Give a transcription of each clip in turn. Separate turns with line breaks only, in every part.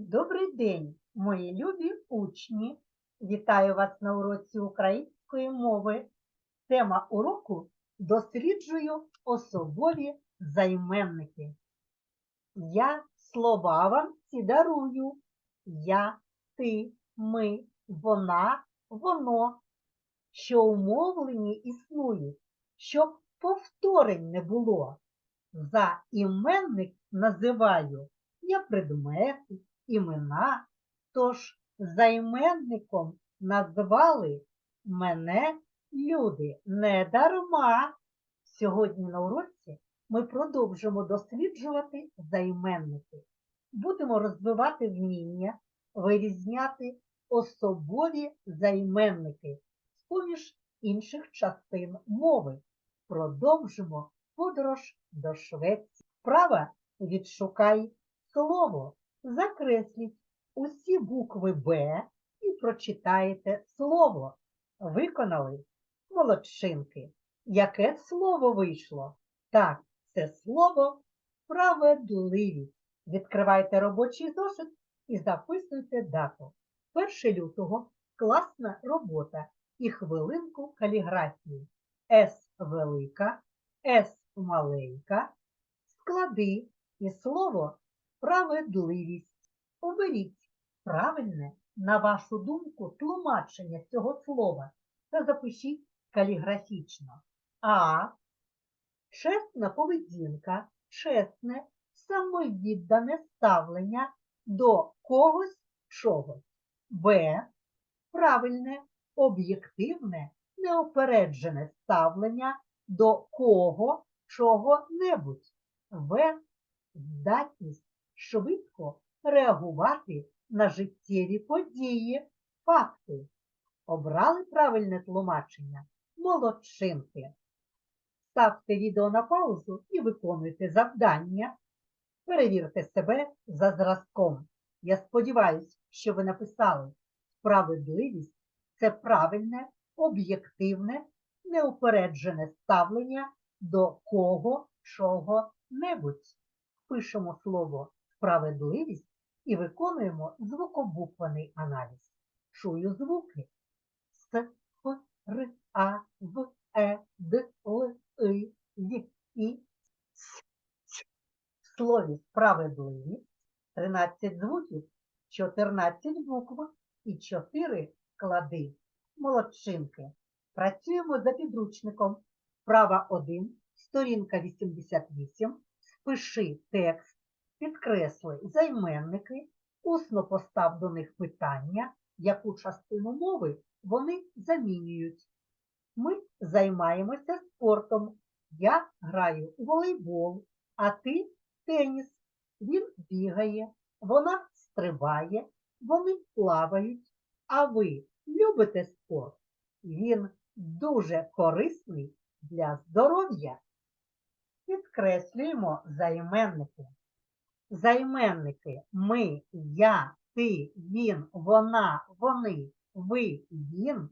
Добрий день, мої любі учні! Вітаю вас на уроці української мови. Тема уроку досліджую особові займенники. Я слова вам ці дарую. Я, ти, ми, вона, воно, що умовлені існують, щоб повторень не було. За іменник називаю я предмети, імена, тож займенником назвали мене люди не дарма. Сьогодні на уроці ми продовжимо досліджувати займенники. Будемо розвивати вміння, вирізняти особові займенники з-поміж інших частин мови. Продовжимо подорож до Швеції. Права відшукай слово. Закресліть усі букви Б і прочитаєте слово. Виконали молодчинки. Яке слово вийшло? Так, це слово справедливість. Відкривайте робочий зошит і записуйте дату. 1 лютого класна робота і хвилинку каліграфії. С велика, С маленька. Склади і слово справедливість. Оберіть правильне, на вашу думку, тлумачення цього слова та запишіть каліграфічно. А. Чесна поведінка, чесне, самовіддане ставлення до когось чогось. Б. Правильне, об'єктивне, неопереджене ставлення до кого чого-небудь. В. Здатність швидко реагувати на життєві події, факти. Обрали правильне тлумачення? Молодчинки. Ставте відео на паузу і виконуйте завдання. Перевірте себе за зразком. Я сподіваюся, що ви написали справедливість це правильне, об'єктивне, неупереджене ставлення до кого чого-небудь пишемо слово справедливість і виконуємо звукобуквений аналіз. Чую звуки С, П, Р, А, В, Е, Д, Л, И, Й, І, С, Ц. В слові справедливість 13 звуків, 14 букв і 4 склади. Молодчинки. Працюємо за підручником. Права 1, сторінка 88. Пиши текст, підкресли займенники, усно постав до них питання, яку частину мови вони замінюють. Ми займаємося спортом. Я граю у волейбол, а ти теніс. Він бігає, вона стрибає, вони плавають. А ви любите спорт? Він дуже корисний для здоров'я. Підкреслюємо займенники. Займенники ми, я, ти, він, вона, вони, ви, він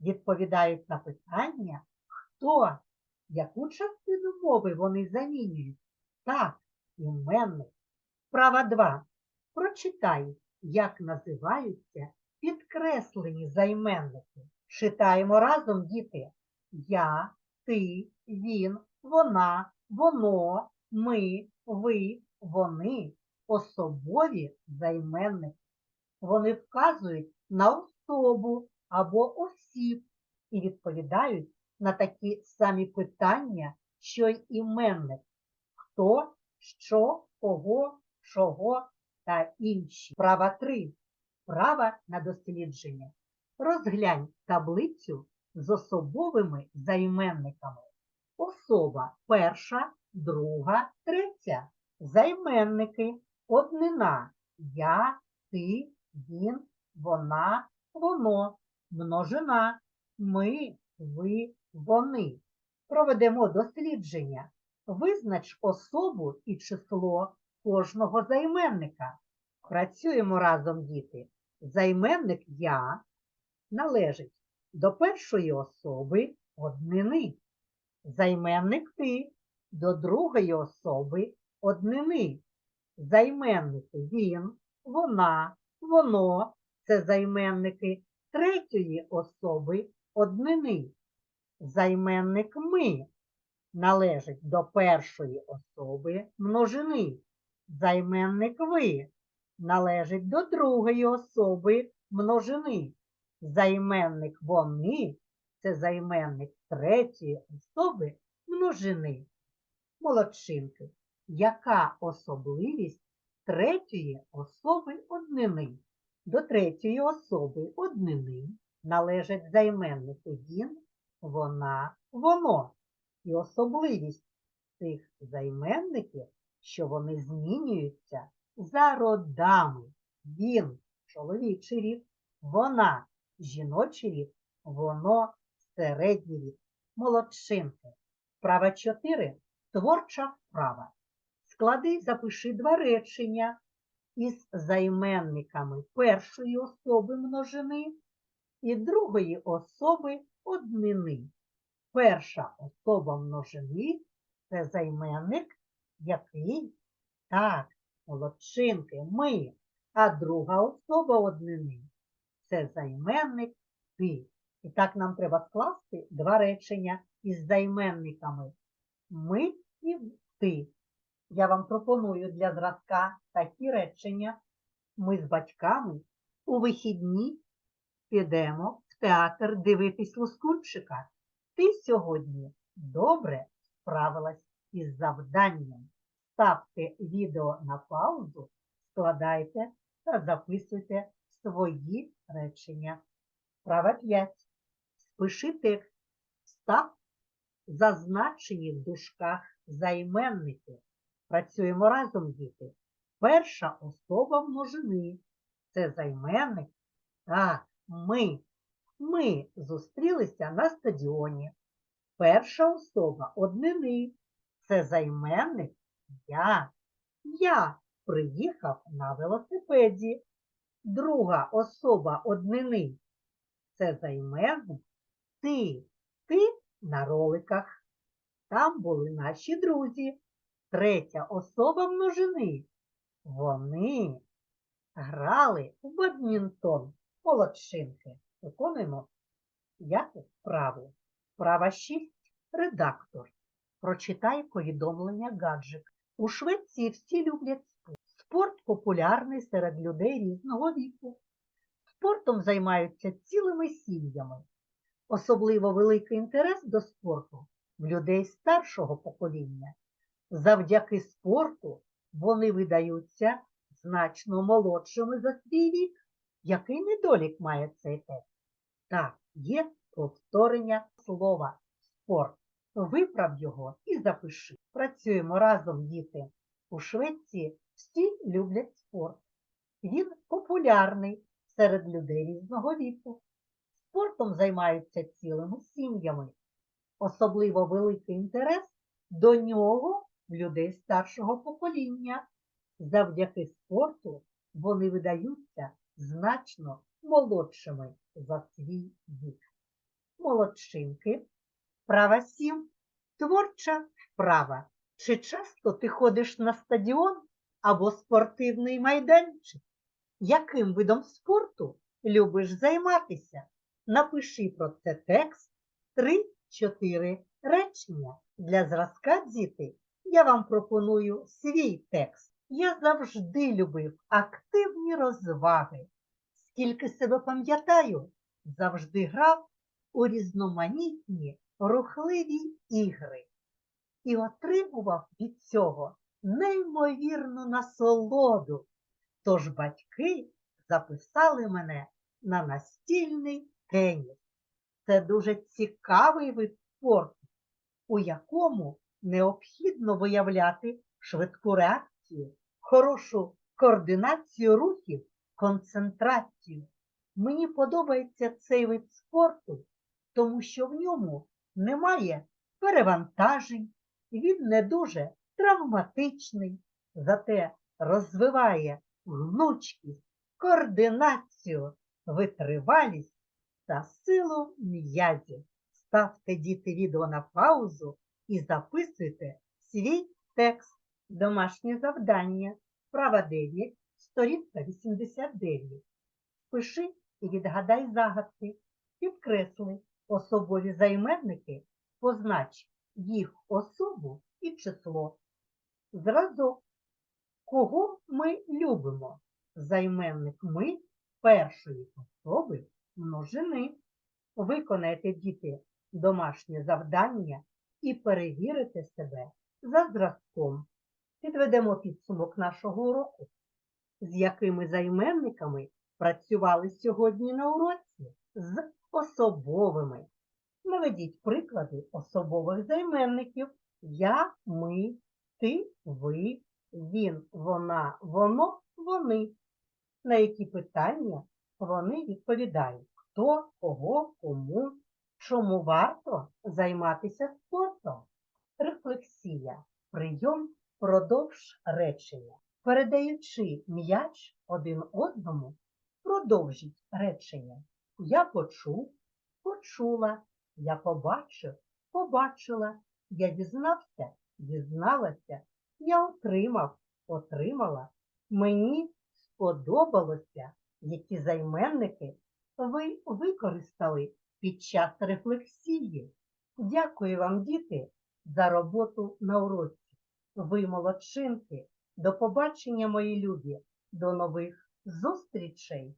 відповідають на питання, хто, яку частину мови вони замінюють. Так, іменник. Права 2. Прочитай, як називаються підкреслені займенники. Читаємо разом, діти. Я, ти, він, вона, воно, ми, ви, вони особові займенники. Вони вказують на особу або осіб і відповідають на такі самі питання, що й іменник. Хто, що, кого, чого та інші. Права 3. Права на дослідження. Розглянь таблицю з особовими займенниками. Особа перша, друга, третя. Займенники, однина. Я, ти, він, вона, воно, множина, ми, ви, вони. Проведемо дослідження. Визнач особу і число кожного займенника. Працюємо разом, діти. Займенник я належить до першої особи однини. Займенник ти до другої особи однини. Займенники він вона, воно це займенники третьої особи однини. Займенник ми належить до першої особи множини. Займенник ви належить до другої особи множини. Займенник вони це займенник третьої особи множини. Молодчинки, яка особливість третьої особи однини? До третьої особи однини належать займенники він, вона, воно. І особливість цих займенників, що вони змінюються за родами. Він чоловічий рід, вона жіночий рід, воно середній рід. Молодчинки. Вправа 4. Творча вправа. Склади запиши два речення із займенниками першої особи множини і другої особи однини. Перша особа множини це займенник, який так, молодчинки, ми, а друга особа однини це займенник ти. І так нам треба скласти два речення із займенниками ми і ти. Я вам пропоную для зразка такі речення. Ми з батьками у вихідні підемо в театр дивитись Лускунчика. Ти сьогодні добре справилась із завданням. Ставте відео на паузу, складайте та записуйте свої речення. Права 5. Спиши текст. Став зазначені в дужках займенники. Працюємо разом, діти. Перша особа множини. Це займенник. Так, ми. Ми зустрілися на стадіоні. Перша особа однини. Це займенник я. Я приїхав на велосипеді. Друга особа однини. Це займенник ти. Ти на роликах. Там були наші друзі. Третя особа множини. Вони грали в бадмінтон. Молодчинки. Виконуємо п'яту вправу. Права 6. Редактор. Прочитай повідомлення гаджик. У Швеції всі люблять спорт. Спорт популярний серед людей різного віку. Спортом займаються цілими сім'ями. Особливо великий інтерес до спорту в людей старшого покоління. Завдяки спорту вони видаються значно молодшими за свій вік. Який недолік має цей текст? Так, є повторення слова спорт. Виправ його і запиши. Працюємо разом, діти. У Швеції всі люблять спорт. Він популярний серед людей різного віку. Спортом займаються цілими сім'ями. Особливо великий інтерес до нього в людей старшого покоління. Завдяки спорту вони видаються значно молодшими за свій вік. Молодчинки. Права 7. Творча вправа. Чи часто ти ходиш на стадіон або спортивний майданчик? Яким видом спорту любиш займатися? Напиши про це текст 3-4 речення. Для зразка, діти, я вам пропоную свій текст. Я завжди любив активні розваги. Скільки себе пам'ятаю, завжди грав у різноманітні рухливі ігри і отримував від цього неймовірну насолоду. Тож батьки записали мене на настільний теніс. Це дуже цікавий вид спорту, у якому необхідно виявляти швидку реакцію, хорошу координацію рухів, концентрацію. Мені подобається цей вид спорту, тому що в ньому немає перевантажень, він не дуже травматичний, зате розвиває гнучкість, координацію, витривалість та силу м'язів. Ставте діти відео на паузу і записуйте свій текст. Домашнє завдання. Права 9. Сторінка 89. Пиши і відгадай загадки. Підкресли особові займенники, познач їх особу і число. Зразок. Кого ми любимо? Займенник ми першої особи множини. Виконайте, діти, домашнє завдання і перевірите себе за зразком. Підведемо підсумок нашого уроку. З якими займенниками працювали сьогодні на уроці? З особовими. Наведіть приклади особових займенників я, ми, ти, ви, він, вона, воно, вони. На які питання вони відповідають? Хто, кого, кому, чому варто займатися спортом? Рефлексія. Прийом продовж речення. Передаючи м'яч один одному, продовжіть речення. Я почув, почула, я побачив, побачила, я дізнався, дізналася, я отримав, отримала. Мені сподобалося, які займенники ви використали під час рефлексії. Дякую вам, діти, за роботу на уроці. Ви молодчинки. До побачення, мої любі, до нових зустрічей!